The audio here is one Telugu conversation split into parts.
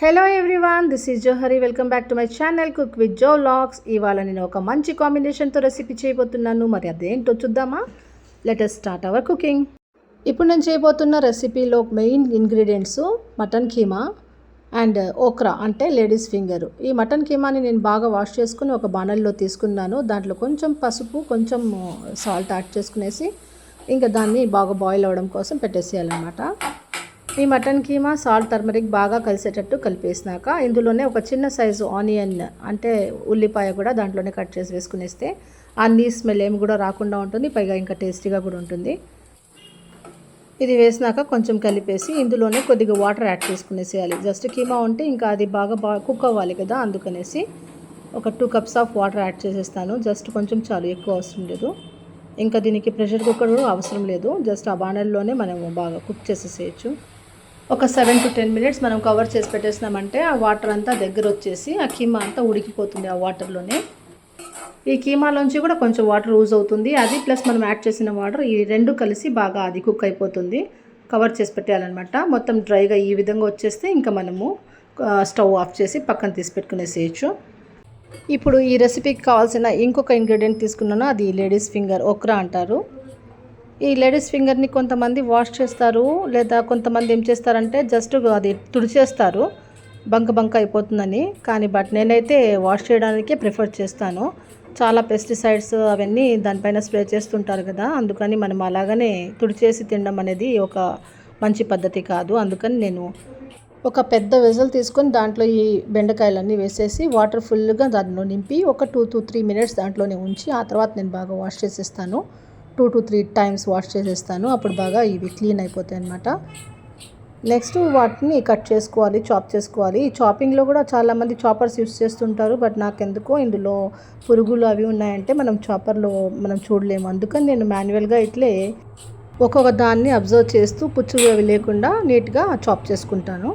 Hello everyone this is Johari welcome back to my channel cook with Jo lakhs ఇవాళ నేను ఒక మంచి కాంబినేషన్తో రెసిపీ చేయబోతున్నాను. మరి అదేంటో చూద్దామా? Let us start our cooking ఇప్పుడు నేను చేయబోతున్న రెసిపీలో main ingredients mutton keema and okra అంటే లేడీస్ ఫింగర్ ఈ మటన్ కీమాని నేను బాగా వాష్ చేసుకుని ఒక బాణల్లో తీసుకున్నాను. దాంట్లో కొంచెం పసుపు కొంచెం uh, సాల్ట్ యాడ్ చేసుకునేసి ఇంకా దాన్ని బాగా బాయిల్ అవ్వడం కోసం పెట్టేసేయాలన్నమాట. ఈ మటన్ కీమా సాల్ట్ టర్మరిక్ బాగా కలిసేటట్టు కలిపేసినాక ఇందులోనే ఒక చిన్న సైజు ఆనియన్ అంటే ఉల్లిపాయ కూడా దాంట్లోనే కట్ చేసి వేసుకునేస్తే అన్ని స్మెల్ ఏమి కూడా రాకుండా ఉంటుంది పైగా ఇంకా టేస్టీగా కూడా ఉంటుంది. ఇది వేసినాక కొంచెం కలిపేసి ఇందులోనే కొద్దిగా వాటర్ యాడ్ చేసుకునేసేయాలి. జస్ట్ కీమా ఉంటే ఇంకా అది బాగా బాగా కుక్ అవ్వాలి కదా అందుకనేసి ఒక two cups of water add చేసేస్తాను. జస్ట్ కొంచెం చాలు ఎక్కువ అవసరం లేదు. ఇంకా దీనికి ప్రెషర్ కుక్కర్ అవసరం లేదు. జస్ట్ ఆ బాణల్లోనే మనం బాగా కుక్ చేసేసేయచ్చు. ఒక సెవెన్ టు టెన్ మినిట్స్ మనం కవర్ చేసి పెట్టేసినామంటే ఆ వాటర్ అంతా దగ్గర వచ్చేసి ఆ కీమా అంతా ఉడికిపోతుంది ఆ వాటర్లోనే. ఈ కీమాలోంచి కూడా కొంచెం వాటర్ యూజ్ అవుతుంది. అది ప్లస్ మనం యాడ్ చేసిన వాటర్ ఈ రెండు కలిసి బాగా అది కుక్ అయిపోతుంది. కవర్ చేసి పెట్టేయాలన్నమాట. మొత్తం డ్రైగా ఈ విధంగా వచ్చేస్తే ఇంకా మనము స్టవ్ ఆఫ్ చేసి పక్కన తీసి పెట్టుకునేసేయచ్చు ఇప్పుడు ఈ రెసిపీకి కావాల్సిన ఇంకొక ఇంగ్రీడియంట్ తీసుకున్నాను. అది లేడీస్ ఫింగర్ ఒక్రా అంటారు. ఈ లేడీస్ ఫింగర్ని కొంతమంది వాష్ చేస్తారు లేదా కొంతమంది ఏం చేస్తారంటే జస్ట్ అది తుడిచేస్తారు. బంక బంక అయిపోతుందని. కానీ బట్ నేనైతే వాష్ చేయడానికే ప్రిఫర్ చేస్తాను. చాలా పెస్టిసైడ్స్ అవన్నీ దానిపైన స్ప్రే చేస్తుంటారు కదా. అందుకని మనం అలాగనే తుడిచేసి తినడం అనేది ఒక మంచి పద్ధతి కాదు. అందుకని నేను ఒక పెద్ద వెజల్ తీసుకొని దాంట్లో ఈ బెండకాయలన్నీ వేసేసి వాటర్ ఫుల్గా దాంట్లో నింపి ఒక టూ టూ త్రీ మినిట్స్ దాంట్లోనే ఉంచి ఆ తర్వాత నేను బాగా వాష్ చేసేస్తాను. Two to three times wash చేసేస్తాను. అప్పుడు బాగా ఇవి క్లీన్ అయిపోతాయి అనమాట నెక్స్ట్ వాటిని కట్ చేసుకోవాలి చాప్ చేసుకోవాలి. ఈ చాపింగ్లో కూడా చాలామంది చాపర్స్ యూస్ చేస్తుంటారు బట్ నాకు ఎందుకో ఇందులో పురుగులు అవి ఉన్నాయంటే మనం చాపర్లో మనం చూడలేము. అందుకని నేను మాన్యువల్గా ఇట్లే ఒక్కొక్క దాన్ని అబ్జర్వ్ చేస్తూ పుచ్చులు అవి లేకుండా నీట్గా చాప్ చేసుకుంటాను.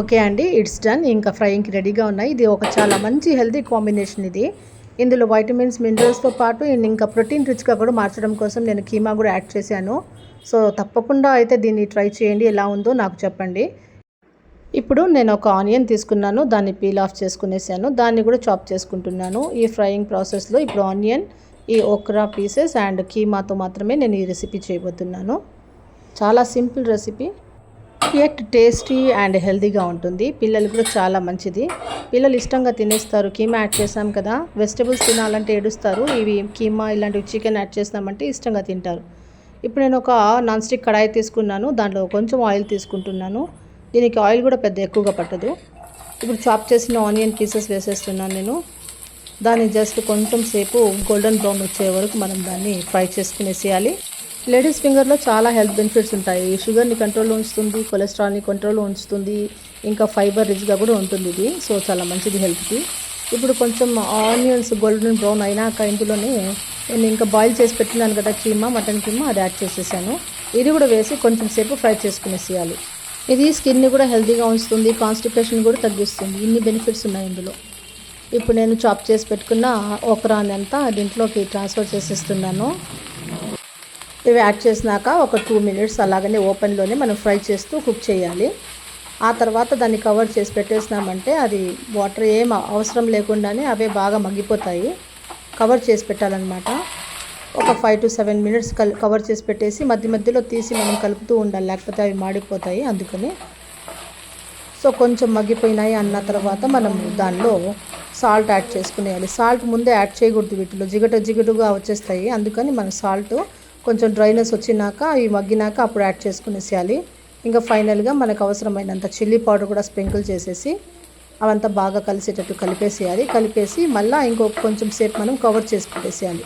ఓకే అండి ఇట్స్ డన్. ఇంకా ఫ్రైయింగ్కి రెడీగా ఉన్నాయి. ఇది ఒక చాలా మంచి హెల్తీ కాంబినేషన్ ఇది. ఇందులో వైటమిన్స్ మినరల్స్తో పాటు ఇంకా ప్రోటీన్ రిచ్గా కూడా మార్చడం కోసం నేను కీమా కూడా యాడ్ చేశాను. సో తప్పకుండా అయితే దీన్ని ట్రై చేయండి ఎలా ఉందో నాకు చెప్పండి. ఇప్పుడు నేను ఒక ఆనియన్ తీసుకున్నాను దాన్ని పీల్ ఆఫ్ చేసుకునేసాను. దాన్ని కూడా చాప్ చేసుకుంటున్నాను. ఈ ఫ్రైయింగ్ ప్రాసెస్లో ఇప్పుడు ఆనియన్ ఈ ఓక్రా పీసెస్ అండ్ కీమాతో మాత్రమే నేను ఈ రెసిపీ చేయబోతున్నాను. చాలా simple recipe at tasty and హెల్తీగా ఉంటుంది. పిల్లలు కూడా చాలా మంచిది. పిల్లలు ఇష్టంగా తినేస్తారు. కీమా యాడ్ చేసాం కదా. వెజిటబుల్స్ తినాలంటే ఏడుస్తారు. ఇవి కీమా ఇలాంటివి చికెన్ యాడ్ చేసినామంటే ఇష్టంగా తింటారు. ఇప్పుడు నేను ఒక నాన్ స్టిక్ కడాయి తీసుకున్నాను. దాంట్లో కొంచెం ఆయిల్ తీసుకుంటున్నాను. దీనికి ఆయిల్ కూడా పెద్ద ఎక్కువగా పట్టదు. ఇప్పుడు చాప్ చేసిన ఆనియన్ పీసెస్ వేసేస్తున్నాను నేను. దాన్ని జస్ట్ కొంచెం సేపు గోల్డెన్ బ్రౌన్ వచ్చే వరకు మనం దాన్ని ఫ్రై చేసుకునేసేయాలి. లేడీస్ ఫింగర్లో చాలా హెల్త్ బెనిఫిట్స్ ఉంటాయి. షుగర్ని కంట్రోల్లో ఉంచుతుంది కొలెస్ట్రాల్ని కంట్రోల్లో ఉంచుతుంది ఇంకా ఫైబర్ రిచ్గా కూడా ఉంటుంది ఇది. సో చాలా మంచిది హెల్త్కి. ఇప్పుడు కొంచెం ఆనియన్స్ గోల్డెన్ బ్రౌన్ అయినాక ఇందులోనే నేను ఇంకా బాయిల్ చేసి పెట్టినాను కదా కీమా మటన్ కీమా అది యాడ్ చేసేసాను. ఇది కూడా వేసి కొంచెం సేపు ఫ్రై చేసుకునేసేయాలి. ఇది స్కిన్ని కూడా హెల్తీగా ఉంచుతుంది కాన్స్టిపేషన్ కూడా తగ్గిస్తుంది. ఇన్ని బెనిఫిట్స్ ఉన్నాయి ఇందులో. ఇప్పుడు నేను చాప్ చేసి పెట్టుకున్న ఒకరాని అంతా దీంట్లోకి ట్రాన్స్ఫర్ చేసేస్తున్నాను. ఇవి యాడ్ చేసినాక ఒక టూ మినిట్స్ అలాగనే ఓపెన్లోనే మనం ఫ్రై చేస్తూ కుక్ చేయాలి. ఆ తర్వాత దాన్ని కవర్ చేసి పెట్టేసినామంటే అది వాటర్ ఏం అవసరం లేకుండానే అవే బాగా మగ్గిపోతాయి. కవర్ చేసి పెట్టాలన్నమాట. ఒక ఫైవ్ టు సెవెన్ మినిట్స్ కల్ కవర్ చేసి పెట్టేసి మధ్య మధ్యలో తీసి మనం కలుపుతూ ఉండాలి. లేకపోతే అవి మాడిపోతాయి అందుకని. సో కొంచెం మగ్గిపోయినాయి అన్న తర్వాత మనం దానిలో సాల్ట్ యాడ్ చేసుకునేయాలి. సాల్ట్ ముందే యాడ్ చేయకూడదు వీటిలో. జిగట జిగటుగా వచ్చేస్తాయి. అందుకని మనం సాల్ట్ కొంచెం డ్రైనెస్ వచ్చినాక అవి మగ్గినాక అప్పుడు యాడ్ చేసుకునేసేయాలి. ఇంకా ఫైనల్గా మనకు అవసరమైనంత చిల్లీ పౌడర్ కూడా స్ప్రింకిల్ చేసేసి అవంతా బాగా కలిసేటట్టు కలిపేసేయాలి. కలిపేసి మళ్ళీ ఇంకొక కొంచెం సేపు మనం కవర్ చేసి పెట్టేసేయాలి.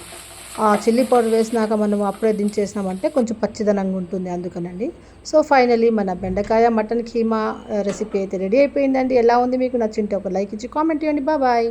ఆ చిల్లీ పౌడర్ వేసినాక మనం అప్పుడే దించేసినామంటే కొంచెం పచ్చిదనంగా ఉంటుంది అందుకనండి. సో ఫైనలీ మన బెండకాయ మటన్ కీమా రెసిపీ అయితే రెడీ అయిపోయిందండి. ఎలా ఉంది మీకు నచ్చింటే ఒక లైక్ ఇచ్చి కామెంట్ చేయండి. బాయ్.